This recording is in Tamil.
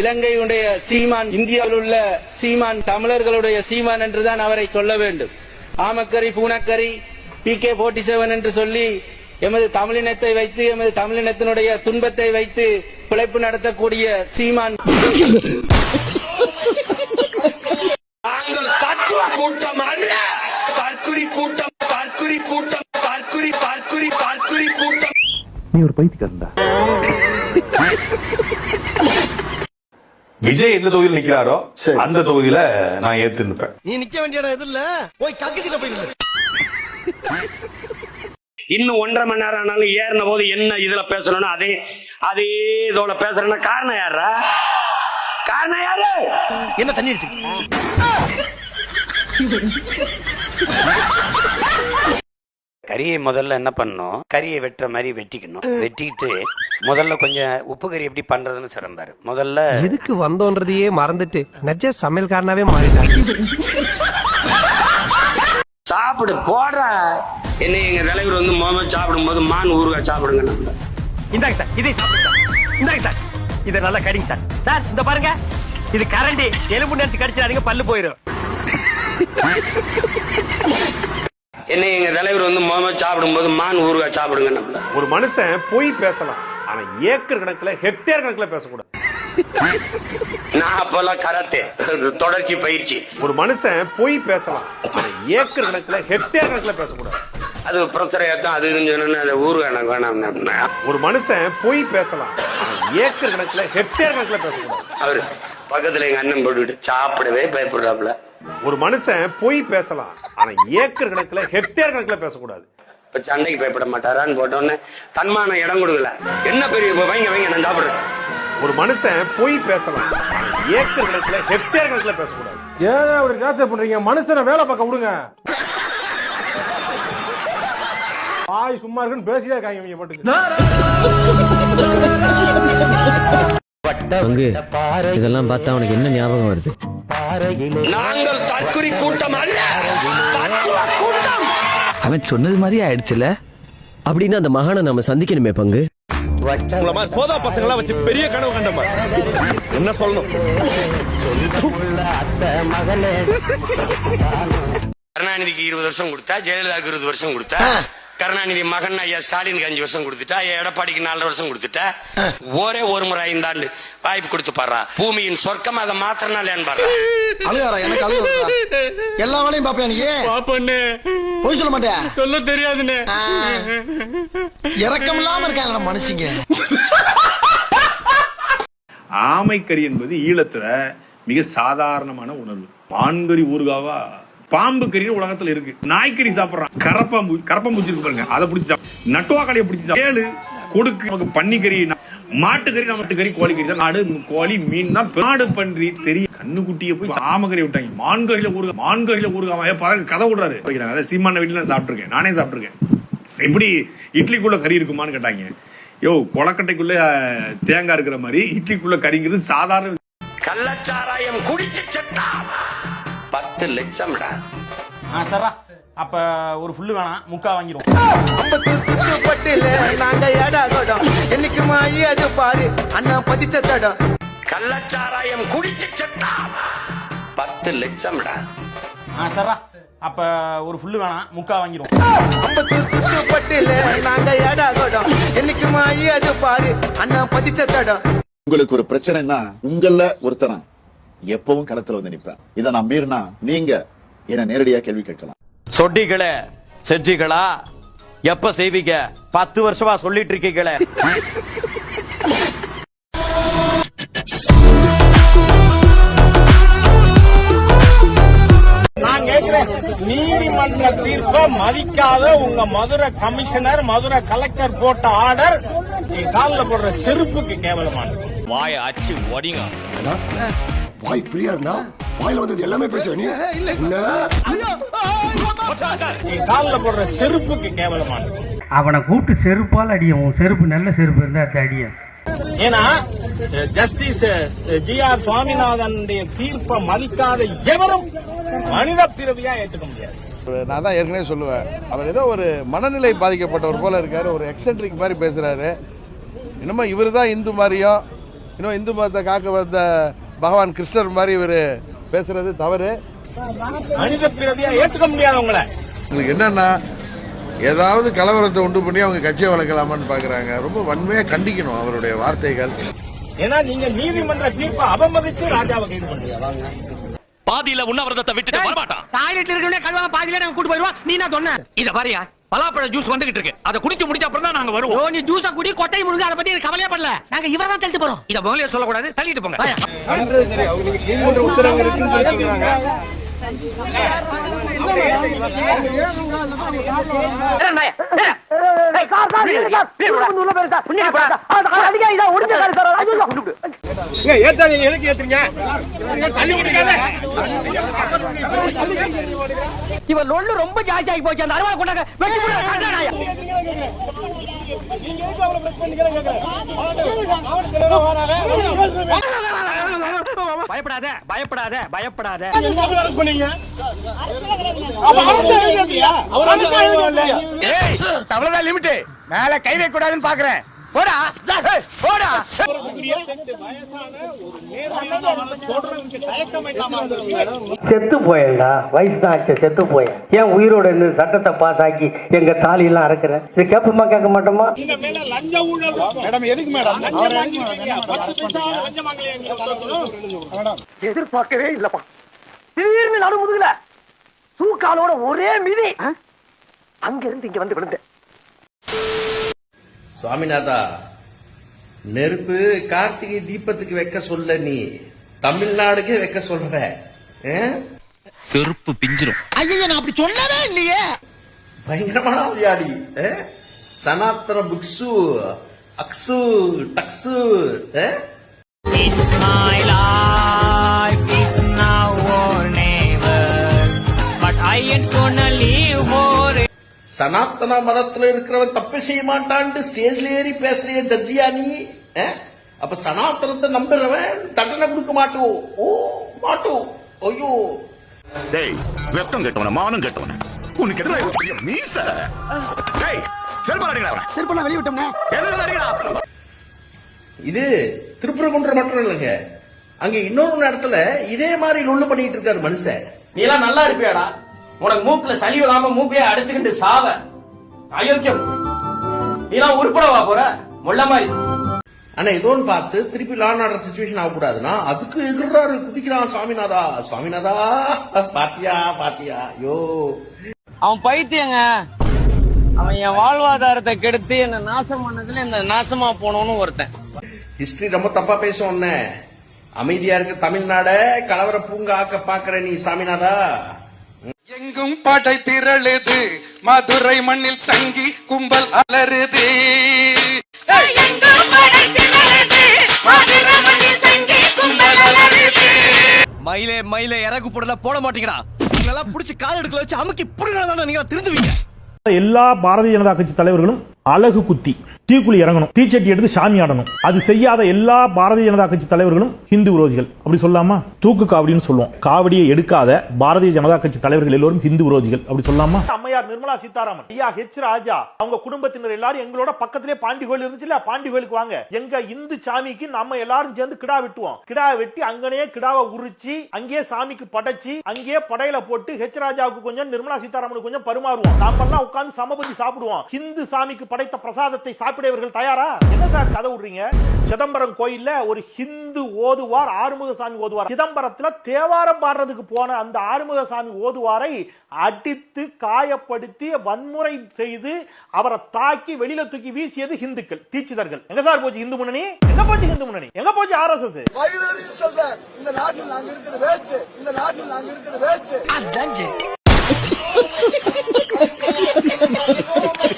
இலங்கையுடைய சீமான் இந்தியாவில் உள்ள சீமான் தமிழர்களுடைய சீமான் என்றுதான் அவரை சொல்ல வேண்டும். ஆமக்கரி Poonakari P K forty seven என்று சொல்லி எமது தமிழினத்தை வைத்து எமது தமிழினத்தினுடைய துன்பத்தை வைத்து பிழைப்பு நடத்தக்கூடிய சீமான். நாங்கள் தத்துவ கூட்டம் அல்ல. தற்குறி கூட்டம் தற்குறி கூட்டம் தற்குறி தற்குறி தற்குறி கூட்டம். விஜய் எந்த தொகுதியில் நிக்கிறாரோ அந்த தொகுதியில நான் ஏத்து நிற்பேன் நீ நிக்க வேண்டிய இடம் எது இல்ல போய் கக்கிட்ட போய். இன்னும் ஒன்றரை மணி நேரம் ஆனாலும் ஏறின போது என்ன இதுல பேசணும்னு அதே அதே இதோட பேசுறேன்னா காரணம் யாரா காரணம் யாரு? என்ன தண்ணி அடிச்சு கறியை முதல்ல என்ன பண்ணணும்? கறியை வெட்டுற மாதிரி வெட்டிக்கணும். வெட்டிட்டு முதல்ல கொஞ்சம் உப்பு கறி எப்படி பண்றதுன்னு சொல்றாரு முதல்ல எதுக்கு வந்தோன்றதையே மறந்துட்டு நெஜ சமையல்காரனாவே மாறிட்டான் சாப்பிடு போடுற. என்ன எங்க தலைவர் வந்து முதல்ல சாப்பிடும் போது மான் ஊறுகாய் சாப்பிடுங்க நம்ம. இந்தாங்க சார் இதை இந்தாங்க சார். இதை நல்லா கடிங்க சார். சார் இந்த பாருங்க. இது கரண்டி. எலும்பு நினைச்சு கடிச்சிடாதீங்க பல்லு போயிடும் என்ன எங்க தலைவர் வந்து முதல்ல சாப்பிடும் போது மான் ஊறுகாய் சாப்பிடுங்க நம்மள. ஒரு மனுஷன் பொய் பேசலாம் ஆனா ஏக்கர் கணக்குல ஹெக்டேர் கணக்குல பேசக்கூடாது. நான் அப்பெல்லாம் கராத்தே தொடர்ச்சி பயிற்சி. ஒரு மனுஷன் பொய் பேசலாம் ஆனா ஏக்கர் கணக்குல ஹெக்டேர் கணக்குல பேசக்கூடாது. அது ப்ரொஃபஸர் ஏத்தம் அது சொன்னா அது ஊறுகாய் எனக்கு வேணாம் ஒரு மனுஷன் பொய் பேசலாம் ஏக்கர் கணக்குல ஹெக்டேர் கணக்குல பேசக்கூடாது. அவரு பக்கத்துல எங்க அண்ணன் போட்டுக்கிட்டு சாப்பிடவே பயப்படுறாப்புல. ஒரு மனுஷன் பொய் பேசலாம். ஆனா ஏக்கர் கணக்குல ஹெக்டேர் கணக்குல பேசக்கூடாது. இப்ப சண்டைக்கு பயப்பட மாட்டாரான்னு போட்டோன்னே தன்மான இடம் கொடுக்கல. என்ன பெரிய வைங்க வைங்க நான் சாப்பிடுறேன். ஒரு மனுஷன் பொய் பேசலாம். ஏக்கர் கணக்குல ஹெக்டேர் கணக்குல பேசக்கூடாது. ஏன் அப்படி டார்ச்சர் பண்றீங்க? மனுஷனை வேலை பார்க்க விடுங்க. வாய் சும்மா இருக்குன்னு பேசியே இருக்காங்க இவங்க பாட்டுக்கு. இதெல்லாம் பார்த்தா உனக்கு என்ன ஞாபகம் வருது? நாங்கள் தற்குறி கூட்டம் அல்ல. கூட்டம். அவன் சொன்னது மாதிரியே ஆயிடுச்சுல? அப்படின்னு அந்த மகானை நாம சந்திக்கணுமே பங்கு. உங்களை மாதிரி சோதா பசங்களா வச்சு பெரிய கனவு கண்டமா என்ன சொல்லணும்? கருணாநிதிக்கு இருபது வருஷம் கொடுத்தா ஜெயலலிதாவுக்கு இருபது வருஷம் கொடுத்தா கருணாநிதி மகன் ஐயா ஸ்டாலினுக்கு அஞ்சு வருஷம் கொடுத்துட்டா ஐயா எடப்பாடிக்கு நாலு வருஷம் கொடுத்துட்டா ஒரே ஒரு முறை ஐந்தாண்டு வாய்ப்பு கொடுத்து பாடுறா. பூமியின் சொர்க்கம் அதை மாத்திரனால பாடுறா அழுகாரா எனக்கு அழுகு வருதா? எல்லா வேலையும் பாப்பியா நீ? போய் சொல்ல மாட்டியா? சொல்ல தெரியாதுன்னு ஆ. இரக்கம் இல்லாம இருக்காங்க மனுஷங்க. ஆமைக்கறி என்பது ஈழத்துல மிக சாதாரணமான உணர்வு. மான்கறி ஊறுகாவா? பாம்பு கறி உலகத்துல இருக்கு. நாய்க்கறி சாப்பிடுறான். கரப்பாம்பு கரப்பாம்பூச்சி இருக்கு பாருங்க. அதை பிடிச்சி சாப்பிடு. நட்டுவாக்காளியை பிடிச்சி ஏழு கொடுக்கு நமக்கு பன்னிக்கறி மாட்டுக்கறி மாட்டுக்கறி கோழிக்கறி தான். நாடு கோழி மீன் தான் நாடு பன்றி தெரியும் கண்ணுக்குட்டியை போய் ஆமக்கறி விட்டாங்க மான்கறியில ஊறுகா. மான்கறியில ஊறுகாம பாருங்க கதை விடுறாரு. அதை சீமான வீட்டுல நான் சாப்பிட்டுருக்கேன். நானே சாப்பிட்டுருக்கேன். எப்படி இட்லிக்குள்ள கறி இருக்குமான்னு கேட்டாங்க. யோ கொலக்கட்டைக்குள்ள தேங்காய் இருக்கிற மாதிரி இட்லிக்குள்ள கறிங்கிறது சாதாரண கள்ளச்சாராயம் குடிச்சு செத்தா பத்து லட்சம்டா. சரா. அப்ப ஒரு ஃபுல்லு வேணாம். முக்கா வாங்கிடும் நாங்க ஏடா கோடம் என்னைக்கு மாயி அது பாரு. அண்ணா பதிச்ச தடம் கள்ளச்சாராயம் குடிச்சு செத்தா. பத்து லட்சம்டா. சரா. அப்ப ஒரு ஃபுல்லு வேணாம். முக்கா வாங்கிடும் பட்டில நாங்க ஏடா கோடம் என்னைக்கு மாயி அது பாரு. அண்ணா பதிச்ச தடம் உங்களுக்கு ஒரு பிரச்சனைனா உங்கள ஒருத்தனா? எப்பவும் களத்துல வந்து நிப்பேன். இதை நான் மீறினா நீங்க என்ன நேரடியா கேள்வி கேட்கலாம். சொட்டிகளே செஞ்சிகளா? எப்ப செய்வீங்க? பத்து வருஷமா சொல்லிட்டு இருக்கீங்களே. நான் கேட்கிறேன் நீதிமன்ற தீர்ப்பை மதிக்காத உங்க மதுரை கமிஷனர் மதுரை கலெக்டர் போட்ட ஆர்டர் காலில் போடுற செருப்புக்கு கேவலமானது. வாய அச்சு ஒடிங்க. வாய் பிரியா இருந்தா வாயில வந்தது எல்லாமே பேசுவ நீ? காலில் போடுற செருப்புக்கு கேவலமானது அவனை கூப்பிட்டு செருப்பால் அடியும் உன் செருப்பு நல்ல செருப்பு இருந்தா அது அடியும் ஏன்னா ஜஸ்டிஸ் ஜி ஆர் சுவாமிநாதனுடைய தீர்ப்பை மதிக்காத எவரும் மனித பிறவியா ஏற்றுக்க முடியாது. நான் தான் ஏற்கனவே சொல்லுவேன். அவர் ஏதோ ஒரு மனநிலை பாதிக்கப்பட்டவர் போல இருக்காரு ஒரு எக்ஸென்ட்ரிக் மாதிரி பேசுறாரு. என்னமோ இவர் தான் இந்து மாதிரியும் இன்னும் இந்து மதத்தை காக்க வந்த பகவான் கிருஷ்ணர் மாதிரி இவர் பேசுறது தவறு. மனித பிறவியா ஏத்துக்க முடியாது உங்களை உங்களுக்கு என்னன்னா ஏதாவது கலவரத்தை உண்டு பண்ணி அவங்க கட்சியை வளர்க்கலாமான்னு பார்க்குறாங்க ரொம்ப வன்மையாக கண்டிக்கணும் அவருடைய வார்த்தைகள். ஏன்னா நீங்க நீதிமன்ற தீர்ப்பை அவமதித்து ராஜாவை கைது பண்றீங்க. பாதியில உண்ணாவிரதத்தை விட்டுட்டு வரமாட்டான். டாய்லெட்ல இருக்கவனே கழுவாம பாதியில நாங்க கூட்டு போயிருவோம். நீ என்ன சொன்ன? இத பாரியா. பலாப்பழ ஜூஸ் வந்துகிட்டு இருக்கு. அதை குடிச்சு முடிச்ச அப்புறம் தான் நாங்க வருவோம். நீ ஜூஸ குடி கொட்டை முழுங்க அதை பத்தி கவலையே படல. நாங்க இவர தான் தள்ளிட்டு போறோம். இத முதல்ல சொல்லக்கூடாது. தள்ளிட்டு போங்க. ஏத்தாதீங்க. எதுக்கு ஏத்துறீங்க. இவ இவன் லொள்ளு ரொம்ப ஜாஸ்தி ஆகி போச்சு. அந்த அருவாளை கொண்டாங்க வெட்டி போடுற காட்டுடா நீங்க எதுக்கு அவ்வளவு பிரச்சனை பண்ணிக்கிறீங்க கேக்குறேன். பயப்படாத பயப்படாத. பயப்படாத அப்ப அவர் லிமிட் மேல கை வைக்க கூடாதுன்னு பாக்குறேன். போடா. போடா. செத்து போயேன்டா வயசு தான் ஆச்சு செத்து போயேன். ஏன் உயிரோட இருந்து சட்டத்தை பாஸ் ஆக்கி எங்க தாலியெல்லாம் அறக்குற? இது கேட்போமா கேட்க மாட்டோமா. மேடம் எதுக்கு மேடம்? எதிர்பார்க்கவே இல்லப்பா. திடீர்னு நடு முதுகுல சூக்காலோட ஒரே மிதி. அங்க இருந்து இங்க வந்து விழுந்தேன். சுவாமிநாதா நெருப்பு கார்த்திகை தீபத்துக்கு வைக்க சொல்ல நீ. தமிழ்நாடுக்கே வைக்க சொல்ற. செருப்பு பிஞ்சிரும். ஐயா நான் அப்படி சொல்லவே இல்லையே. பயங்கரமான அஹ்? சனாத்தன புக்ஸு அக்ஸு டக்ஸு? சனாத்தன மதத்துல இருக்கிறவன் தப்பு செய்ய மாட்டான்ட்டு ஸ்டேஜ்ல ஏறி பேசுறிய ஜட்ஜியா நீ? அப்ப சனாத்தனத்தை நம்புறவன் தண்டனை கொடுக்க மாட்டோம் ஓ மாட்டோம் ஐயோ. டேய் வெப்பம் கெட்டவன மானம் கெட்டவன. உனக்கு எதிராக ஒரு பெரிய மீச? டேய் செருப்பால் அடிக்கடா அவனை. செருப்பெல்லாம் வெளிய விட்டோம்னா? எதுக்கு இது திருப்பரங்குன்றம் மட்டும் இல்லைங்க. அங்க இன்னொரு இடத்துல இதே மாதிரி லொள்ளு பண்ணிட்டு இருக்காரு மனுஷன். நீ எல்லாம் நல்லா இருப்பியாடா. உனக்கு மூக்குல சளி விழாம மூக்கையே அடைச்சுக்கிட்டு சாவ. அயோக்கியம். நீ எல்லாம் உருப்படவா போற? முள்ள மாதிரி. ஆனா ஏதோன்னு பார்த்து திருப்பி லான் ஆர்டர் சுச்சுவேஷன் ஆகக்கூடாதுன்னா அதுக்கு எதிர்றாரு குதிக்கிறான் சுவாமிநாதா சுவாமிநாதா பாத்தியா பாத்தியா? யோ அவன் பைத்தியங்க. அவன் என் வாழ்வாதாரத்தை கெடுத்து என்ன நாசம் பண்ணதுல இந்த நாசமா போனவனு ஒருத்தன். ஹிஸ்டரி ரொம்ப தப்பா பேசுவோம்னே அமைதியா இருக்க தமிழ்நாட. கலவர பூங்கா ஆக்க பாக்குற நீ சாமிநாதா. எங்கும் படை திரளுது. மதுரை மண்ணில் சங்கி கும்பல் அலறுது. மயிலே மயிலே இறகு போடல போட மாட்டீங்கடா. இதெல்லாம் புடிச்சு கால் எடுக்கல வச்சு அமுக்கி புடுங்கடா நீங்க திருந்துவீங்க. எல்லா பாரதிய ஜனதா கட்சி தலைவர்களும் அழகு குத்தி. தீக்குழி இறங்கணும். தீச்சட்டி எடுத்து சாமி ஆடணும். அது செய்யாத எல்லா பாரதிய ஜனதா கட்சி தலைவர்களும் ஹிந்து விரோதிகள். அப்படி சொல்லாமா? தூக்கு காவடின்னு சொல்லுவோம். காவடியை எடுக்காத பாரதிய ஜனதா கட்சி தலைவர்கள் எல்லோரும் ஹிந்து விரோதிகள். அப்படி சொல்லாமா? அம்மையார் நிர்மலா சீதாராமன் ஐயா ஹெச் ராஜா அவங்க குடும்பத்தினர் எல்லாரும் எங்களோட பக்கத்திலே பாண்டி கோயில் இருந்துச்சுல பாண்டி கோயிலுக்கு வாங்க. எங்க இந்து சாமிக்கு நம்ம எல்லாரும் சேர்ந்து கிடா வெட்டுவோம். கிடா வெட்டி அங்கனே கிடாவை உரிச்சு அங்கேயே சாமிக்கு படைச்சு அங்கேயே படையில போட்டு ஹெச் ராஜாவுக்கு கொஞ்சம் நிர்மலா சீதாராமனுக்கு கொஞ்சம் பரிமாறுவோம். நாம எல்லாம் உட்கார்ந்து சமபதி சாப்பிடுவோம். ஹிந்து சாமிக்கு படைத்த பிரசாதத்தை சாப்பிட்டு சாப்பிடையவர்கள் தயாரா? என்ன சார் கதை விடுறீங்க? சிதம்பரம் கோயில்ல ஒரு ஹிந்து ஓதுவார் ஆறுமுகசாமி ஓதுவார். சிதம்பரத்துல தேவாரம் பாடுறதுக்கு போன அந்த ஆறுமுகசாமி ஓதுவாரை அடித்து காயப்படுத்தி வன்முறை செய்து அவரை தாக்கி வெளியில தூக்கி வீசியது ஹிந்துக்கள் தீட்சிதர்கள். எங்க சார் போச்சு இந்து முன்னணி? எங்க போச்சு இந்து முன்னணி? எங்க போச்சு ஆர் எஸ் எஸ் இந்த நாட்டில் நாங்க இருக்கிற வேஸ்ட் இந்த நாட்டில் நாங்க இருக்கிற வேஸ்ட்